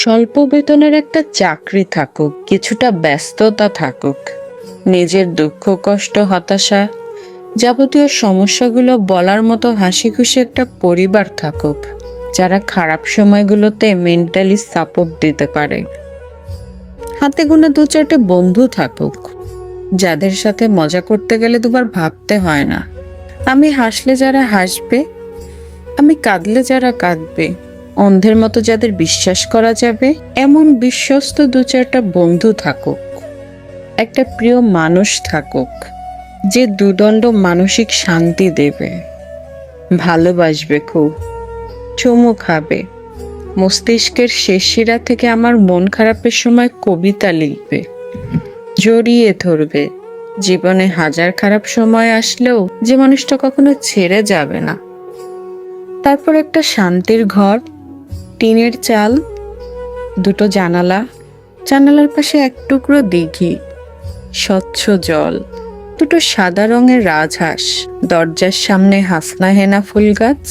স্বল্প বেতনের একটা চাকরি থাকুক, কিছুটা ব্যস্ততা থাকুক। নিজের দুঃখ, কষ্ট, হতাশা যাবতীয় সমস্যাগুলো বলার মতো হাসি খুশি একটা পরিবার থাকুক, যারা খারাপ সময়গুলোতে মেন্টালি সাপোর্ট দিতে পারে। হাতে গোনা দু চারটে বন্ধু থাকুক, যাদের সাথে মজা করতে গেলে দুবার ভাবতে হয় না। আমি হাসলে যারা হাসবে, আমি কাঁদলে যারা কাঁদবে। অন্ধের মতো যাদের বিশ্বাস করা যাবে, এমন বিশ্বস্ত দু চারটা বন্ধু থাকুক। একটা প্রিয় মানুষ থাকুক, যে দুদণ্ড মানসিক শান্তি দেবে, ভালোবাসবে খুব, চুমু খাবে। মস্তিষ্কের শেষ শিরা থেকে আমার মন খারাপের সময় কবিতা লিখবে, জড়িয়ে ধরবে। জীবনে হাজার খারাপ সময় আসলেও যে মানুষটা কখনো ছেড়ে যাবে না। তারপর একটা শান্তির ঘর টিনের চাল, দুটো জানালা, জানালার পাশে এক টুকরো দিঘি, স্বচ্ছ জল, দুটো সাদা রঙের রাজহাঁস, দরজার সামনে হাসনা হেনা ফুল গাছ,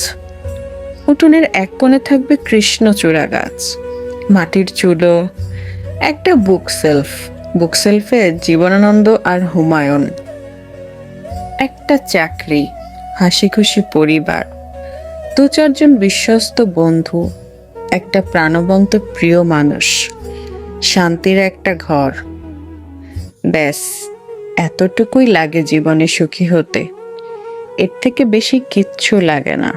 উঠোনের এক কোণে থাকবে কৃষ্ণচূড়া গাছ, মাটির চুলো, একটা বুক সেলফ বুক সেলফে জীবনানন্দ আর হুমায়ুন, একটা চাকরি হাসি খুশি পরিবার, দু চারজন বিশ্বস্ত বন্ধু একটা প্রাণবন্ত প্রিয় মানুষ। শান্তির একটা ঘর। ব্যাস, এতটুকুই লাগে জীবনে সুখী হতে। এর থেকে বেশি কিচ্ছু লাগে না।